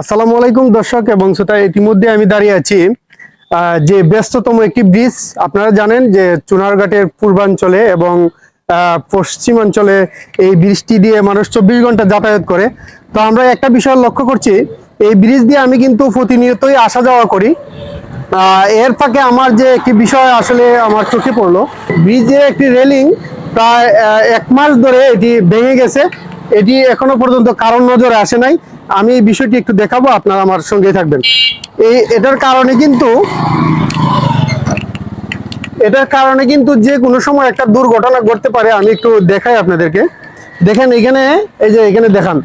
আসসালামু আলাইকুম দর্শক এবং শ্রোতা, ইতিমধ্যে আমি দাঁড়িয়ে আছি যে ব্যস্ততম একটি ব্রিজ। আপনারা জানেন যে চুনারঘাটের পূর্বাঞ্চলে এবং পশ্চিমাঞ্চলে এই ব্রিজটি দিয়ে মানুষ চব্বিশ ঘণ্টা যাতায়াত করে। তো আমরা একটা বিষয় লক্ষ্য করছি, এই ব্রিজ দিয়ে আমি কিন্তু প্রতিনিয়তই আসা যাওয়া করি। এর ফাঁকে আমার যে একটি বিষয় আসলে আমার চোখে পড়ল, ব্রিজের একটি রেলিং প্রায় এক মাস ধরে এটি ভেঙে গেছে। এটি এখনও পর্যন্ত কারণ নজরে আসে নাই। আমি এই বিষয়টি একটু দেখাবো, আপনারা আমার সঙ্গে থাকবেন। এই, এটার কারণে কিন্তু, এটার কারণে কিন্তু যে কোনো সময় একটা দুর্ঘটনা ঘটতে পারে, আমি একটু দেখাই আপনাদেরকে। দেখেন, এখানে, এই যে এখানে দেখান।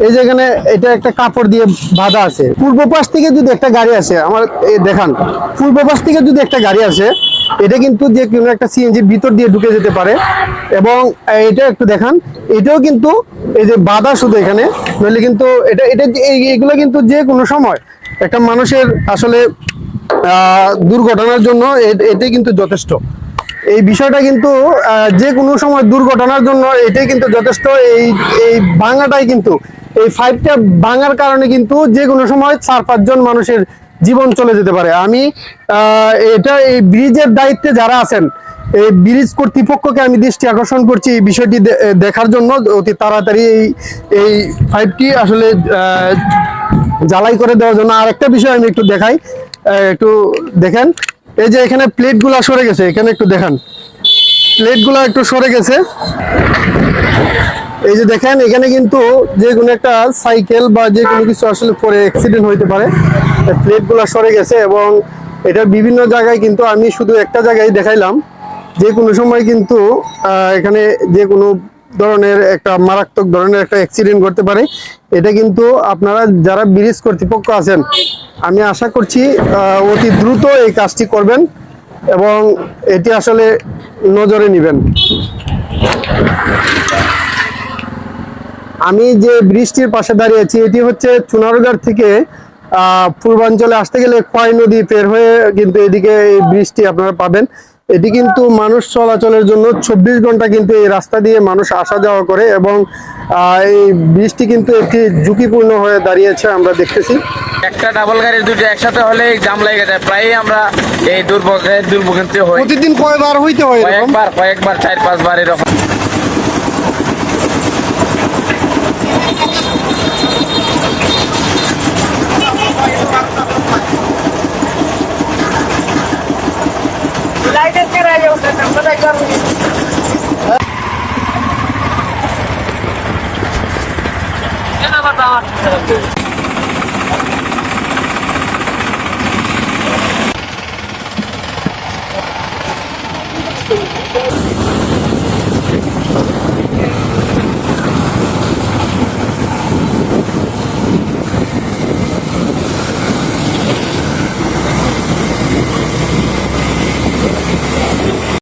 এই যে এখানে এটা একটা কাপড় দিয়ে বাঁধা আছে। পূর্ব পাশ থেকে যদি একটা গাড়ি আসে, আমার দেখান। পূর্ব পাশ থেকে যদি একটা গাড়ি আসে এটা কিন্তু যে কোনো একটা সিএনজির ভিতর দিয়ে ঢুকে যেতে পারে। এবং এটা একটু দেখান। এটাও কিন্তু এই যে বাধা শুধু এখানে, নইলে কিন্তু এটা এটা এগুলো কিন্তু যে কোনো সময় একটা মানুষের আসলে দুর্ঘটনার জন্য এটাই কিন্তু যথেষ্ট। এই বিষয়টা কিন্তু যে কোনো সময় দুর্ঘটনার জন্য এটাই কিন্তু যথেষ্ট। এই এই ভাঙাটাই কিন্তু, এই ফাইভটা ভাঙার কারণে কিন্তু যে কোনো সময় চার পাঁচজন মানুষের জীবন চলে যেতে পারে। আমি এটা এই ব্রিজের দায়িত্বে যারা আছেন, এই ব্রিজ কর্তৃপক্ষকে আমি দৃষ্টি আকর্ষণ করছি এই বিষয়টি দেখার জন্য অতি তাড়াতাড়ি এই এই ফাইভটি আসলে জ্বালাই করে দেওয়ার জন্য। আর একটা বিষয় আমি একটু দেখাই একটু দেখেন। এই যে এখানে প্লেটগুলা সরে গেছে, এখানে একটু দেখান। প্লেটগুলা একটু সরে গেছে। এই যে দেখেন, এখানে কিন্তু যে কোনো একটা সাইকেল বা যে কোনো কিছু আসলে পরে অ্যাক্সিডেন্ট হইতে পারে। প্লেটগুলা সরে গেছে এবং এটা বিভিন্ন জায়গায় কিন্তু আমি শুধু একটা জায়গায় দেখাইলাম। যে কোনো সময় কিন্তু এখানে যে কোনো ধরনের একটা মারাত্মক ধরনের একটা অ্যাক্সিডেন্ট করতে পারে। এটা কিন্তু আপনারা যারা ব্রিজ কর্তৃপক্ষ আছেন, আমি আশা করছি অতি দ্রুত এই কাজটি করবেন এবং এটি আসলে নজরে নেবেন। আমি যে ব্রিজটির পাশে দাঁড়িয়েছি এটি হচ্ছে চুনারগড় থেকে পূর্বাঞ্চলে আসতে গেলে খয় নদী পের হয়ে কিন্তু এদিকে এই ব্রিজটি আপনারা পাবেন। এটি কিন্তু মানুষ চলাচলের জন্য চব্বিশ ঘণ্টা কিন্তু এই রাস্তা দিয়ে মানুষ আসা যাওয়া করে এবং এই ব্রিজটি কিন্তু একটি ঝুঁকিপূর্ণ হয়ে দাঁড়িয়েছে আমরা দেখতেছি। একটা ডাবল গাড়ির দুটো একসাথে হলে জাম লেগে যায়। প্রায়ই আমরা এই দুর্ভোগে দুর্ভোগান্তি হই। প্রতিদিন কয়বার হইতে হয় কয়েকবার কয়েকবার চার পাঁচবার এরকম। लाईटच करायला होतं तर काय करू बतावा